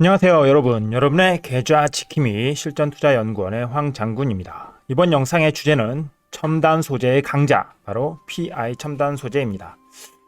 안녕하세요 여러분. 여러분의 계좌 지킴이 실전투자연구원의 황 장군입니다. 이번 영상의 주제는 첨단 소재의 강자 바로 PI 첨단 소재입니다.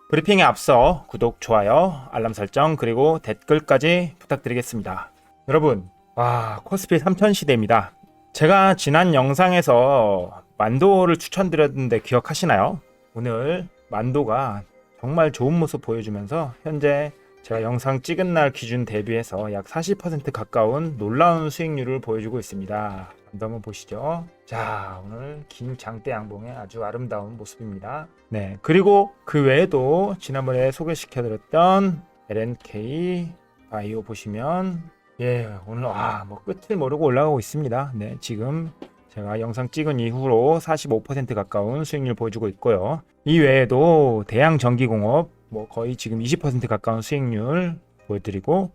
브리핑에 앞서 구독, 좋아요, 알람 설정 그리고 댓글까지 부탁드리겠습니다. 여러분 와 코스피 3000 시대입니다. 제가 지난 영상에서 만도를 추천드렸는데 기억하시나요? 오늘 만도가 정말 좋은 모습 보여주면서 현재 제가 영상 찍은 날 기준 대비해서 약 40% 가까운 놀라운 수익률을 보여주고 있습니다. 한번 보시죠. 자, 오늘 긴 장대 양봉의 아주 아름다운 모습입니다. 네, 그리고 그 외에도 지난번에 소개시켜드렸던 LNK 바이오 보시면 예, 오늘 아, 뭐 끝을 모르고 올라가고 있습니다. 네, 지금 제가 영상 찍은 이후로 45% 가까운 수익률 보여주고 있고요. 이 외에도 대양 전기공업 뭐 거의 지금 20% 가까운 수익률 보여드리고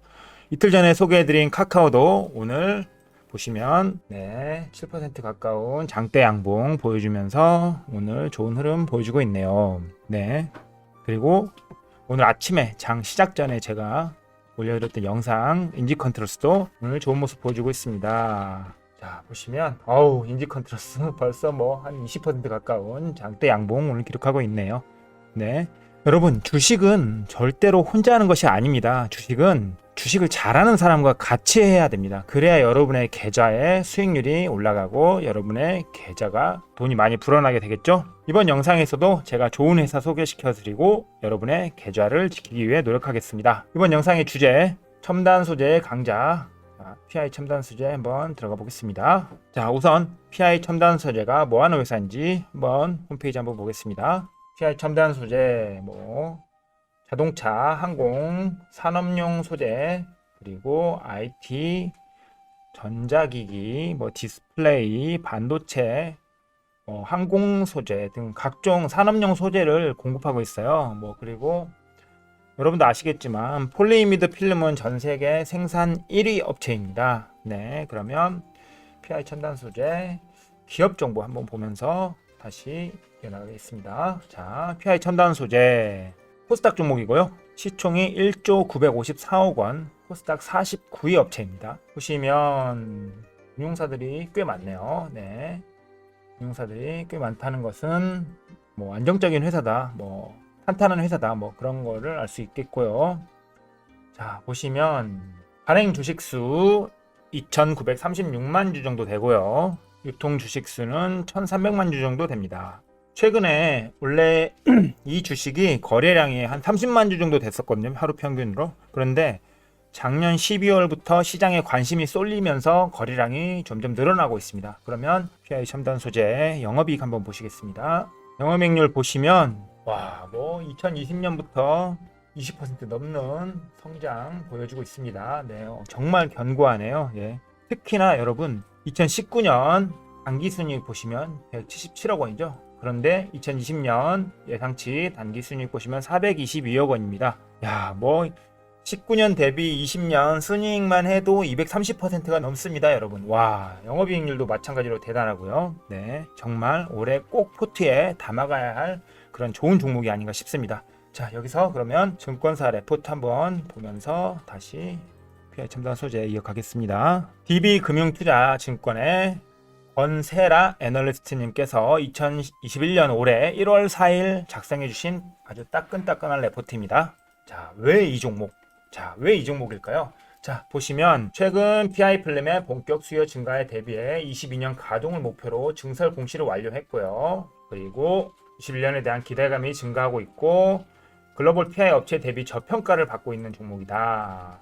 이틀 전에 소개해드린 카카오도 오늘 보시면 네, 7% 가까운 장대 양봉 보여주면서 오늘 좋은 흐름 보여주고 있네요. 네. 그리고 오늘 아침에 장 시작 전에 제가 올려드렸던 영상 인지 컨트러스도 오늘 좋은 모습 보여주고 있습니다. 자 보시면 어우 인지 컨트러스 벌써 뭐 한 20% 가까운 장대 양봉 오늘 기록하고 있네요. 네. 여러분 주식은 절대로 혼자 하는 것이 아닙니다. 주식은 주식을 잘하는 사람과 같이 해야 됩니다. 그래야 여러분의 계좌의 수익률이 올라가고 여러분의 계좌가 돈이 많이 불어나게 되겠죠? 이번 영상에서도 제가 좋은 회사 소개시켜 드리고 여러분의 계좌를 지키기 위해 노력하겠습니다. 이번 영상의 주제 첨단 소재의 강자 자, PI 첨단 소재 한번 들어가 보겠습니다. 자, 우선 PI 첨단 소재가 뭐 하는 회사인지 한번 홈페이지 한번 보겠습니다. PI 첨단 소재 뭐 자동차, 항공, 산업용 소재 그리고 IT, 전자기기, 뭐 디스플레이, 반도체, 뭐 항공 소재 등 각종 산업용 소재를 공급하고 있어요. 뭐 그리고 여러분도 아시겠지만 폴리이미드 필름은 전 세계 생산 1위 업체입니다. 네, 그러면 PI 첨단 소재 기업 정보 한번 보면서 다시 이어나가겠습니다. 자, PI 첨단 소재 코스닥 종목이고요. 시총이 1조 954억 원, 코스닥 49위 업체입니다. 보시면 운용사들이 꽤 많네요. 네. 운용사들이 꽤 많다는 것은 뭐 안정적인 회사다, 뭐 탄탄한 회사다, 뭐 그런 거를 알 수 있겠고요. 자, 보시면 발행 주식 수 2,936만 주 정도 되고요. 유통 주식 수는 1,300만 주 정도 됩니다. 최근에 원래 이 주식이 거래량이 한 30만 주 정도 됐었거든요. 하루 평균으로. 그런데 작년 12월부터 시장에 관심이 쏠리면서 거래량이 점점 늘어나고 있습니다. 그러면 PI 첨단 소재 영업이익 한번 보시겠습니다. 영업이익률 보시면 와, 뭐 2020년부터 20% 넘는 성장 보여주고 있습니다. 네, 어, 정말 견고하네요. 예. 특히나 여러분 2019년 단기 순이익 보시면 177억 원이죠. 그런데 2020년 예상치 단기 순이익 보시면 422억 원입니다. 야, 뭐 19년 대비 20년 순이익만 해도 230%가 넘습니다, 여러분. 와, 영업이익률도 마찬가지로 대단하고요. 네, 정말 올해 꼭 포트에 담아가야 할 그런 좋은 종목이 아닌가 싶습니다. 자, 여기서 그러면 증권사 레포트 한번 보면서 다시 PI 첨단 소재 이어가겠습니다. DB금융투자증권의 권세라 애널리스트님께서 2021년 올해 1월 4일 작성해 주신 아주 따끈따끈한 레포트입니다. 자, 왜 이 종목? 자, 왜 이 종목일까요? 자, 보시면 최근 PI 플램의 본격 수요 증가에 대비해 22년 가동을 목표로 증설 공시를 완료했고요. 그리고 21년에 대한 기대감이 증가하고 있고 글로벌 PI 업체 대비 저평가를 받고 있는 종목이다.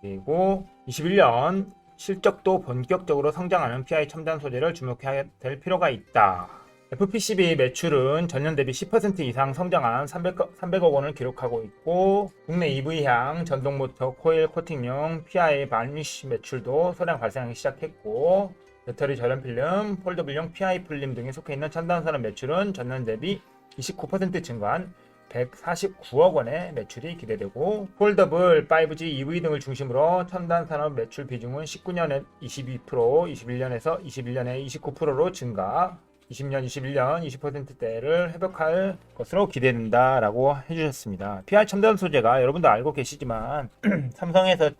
그리고 21년 실적도 본격적으로 성장하는 PI 첨단 소재를 주목해야 될 필요가 있다. FPCB 매출은 전년 대비 10% 이상 성장한 300억, 300억 원을 기록하고 있고 국내 EV향 전동모터 코일 코팅용 PI 바니쉬 매출도 소량 발생하기 시작했고 배터리 절연 필름, 폴더블용 PI 필름 등에 속해 있는 첨단 산업 매출은 전년 대비 29% 증가한 149억 원의 매출이 기대되고 폴더블, 5G, EV 등을 중심으로 첨단 산업 매출 비중은 19년에 22%, 21년에서 21년에 29%로 증가, 20년, 21년 20%대를 회복할 것으로 기대된다라고 해주셨습니다. PR 첨단 소재가 여러분도 알고 계시지만 삼성에서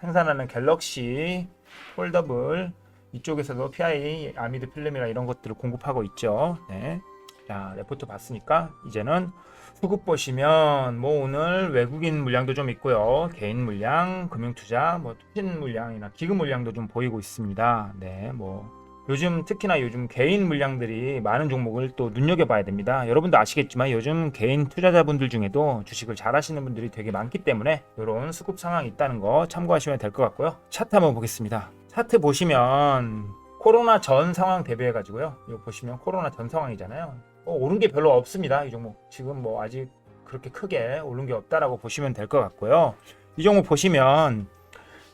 생산하는 갤럭시 폴더블 이쪽에서도 PI 아미드 필름이나 이런 것들을 공급하고 있죠. 네. 자, 레포트 봤으니까 이제는 수급 보시면 뭐 오늘 외국인 물량도 좀 있고요. 개인 물량, 금융 투자, 뭐 투신 물량이나 기금 물량도 좀 보이고 있습니다. 네, 뭐 요즘 특히나 요즘 개인 물량들이 많은 종목을 또 눈여겨봐야 됩니다. 여러분도 아시겠지만 요즘 개인 투자자분들 중에도 주식을 잘 하시는 분들이 되게 많기 때문에 이런 수급 상황이 있다는 거 참고하시면 될 것 같고요. 차트 한번 보겠습니다. 차트 보시면 코로나 전 상황 대비해 가지고요. 이거 보시면 코로나 전 상황이잖아요. 어, 오른 게 별로 없습니다. 이 종목 지금 뭐 아직 그렇게 크게 오른 게 없다라고 보시면 될 것 같고요. 이 종목 보시면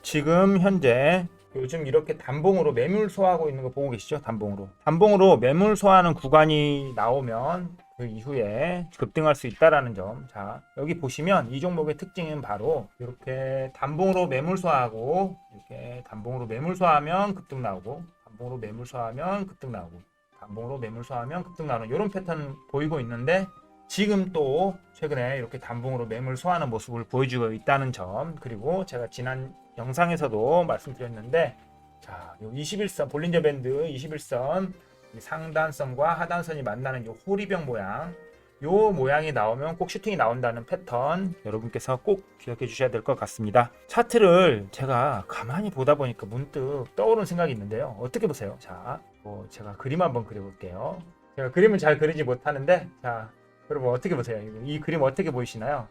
지금 현재 요즘 이렇게 단봉으로 매물 소화하고 있는 거 보고 계시죠? 단봉으로. 단봉으로 매물 소화하는 구간이 나오면 그 이후에 급등할 수 있다라는 점. 자, 여기 보시면 이 종목의 특징은 바로 이렇게 단봉으로 매물 소화하고 이렇게 단봉으로 매물 소화하면 급등 나오고 단봉으로 매물 소화하면 급등 나오고 단봉으로 매물 소화하면 급등 나오는 이런 패턴 보이고 있는데 지금 또 최근에 이렇게 단봉으로 매물 소화하는 모습을 보여주고 있다는 점 그리고 제가 지난 영상에서도 말씀드렸는데 자, 요 21선 볼린저 밴드 21선 이 상단선과 하단선이 만나는 요 호리병 모양 요 모양이 나오면 꼭 슈팅이 나온다는 패턴 여러분께서 꼭 기억해 주셔야 될 것 같습니다. 차트를 제가 가만히 보다 보니까 문득 떠오른 생각이 있는데요. 어떻게 보세요? 자, 뭐 제가 그림 한번 그려볼게요. 제가 그림을 잘 그리지 못하는데 자, 여러분 어떻게 보세요? 이, 이 그림 어떻게 보이시나요?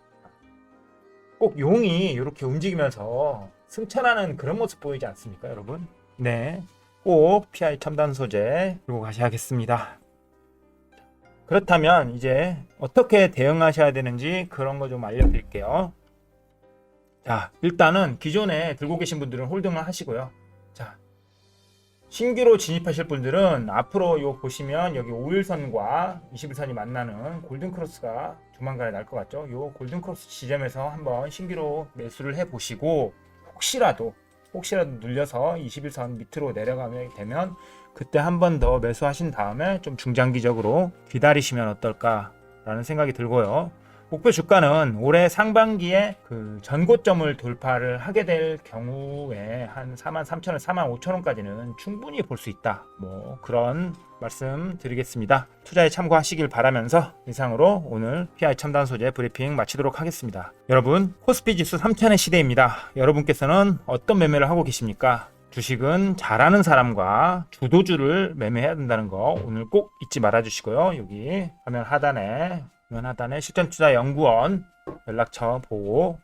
꼭 용이 이렇게 움직이면서 승천하는 그런 모습 보이지 않습니까, 여러분? 네. 꼭 PI 첨단 소재 들고 가셔야겠습니다. 그렇다면 이제 어떻게 대응하셔야 되는지 그런 거 좀 알려드릴게요. 자, 일단은 기존에 들고 계신 분들은 홀딩을 하시고요. 자, 신규로 진입하실 분들은 앞으로 요 보시면 여기 5일선과 21선이 만나는 골든 크로스가 조만간에 날 것 같죠? 요 골든 크로스 지점에서 한번 신규로 매수를 해 보시고 혹시라도 혹시라도 눌려서 21선 밑으로 내려가게 되면 그때 한 번 더 매수하신 다음에 좀 중장기적으로 기다리시면 어떨까라는 생각이 들고요. 목표 주가는 올해 상반기에 그 전고점을 돌파를 하게 될 경우에 한 43,000원, 45,000원까지는 충분히 볼 수 있다. 뭐 그런 말씀 드리겠습니다. 투자에 참고하시길 바라면서 이상으로 오늘 PI 첨단 소재 브리핑 마치도록 하겠습니다. 여러분, 코스피 지수 3000의 시대입니다. 여러분께서는 어떤 매매를 하고 계십니까? 주식은 잘하는 사람과 주도주를 매매해야 된다는 거 오늘 꼭 잊지 말아 주시고요. 여기 화면 하단에 하단에 실전투자연구원 연락처 보고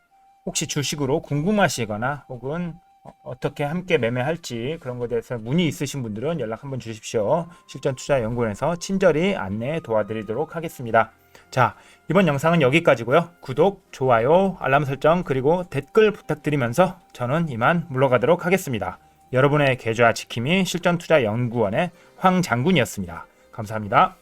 혹시 주식으로 궁금하시거나 혹은 어- 어떻게 함께 매매할지 그런 것에 대해서 문의 있으신 분들은 연락 한번 주십시오. 실전투자연구원에서 친절히 안내 도와드리도록 하겠습니다. 자, 이번 영상은 여기까지고요. 구독, 좋아요, 알람 설정 그리고 댓글 부탁드리면서 저는 이만 물러가도록 하겠습니다. 여러분의 계좌 지킴이 실전투자연구원의 황 장군이었습니다. 감사합니다.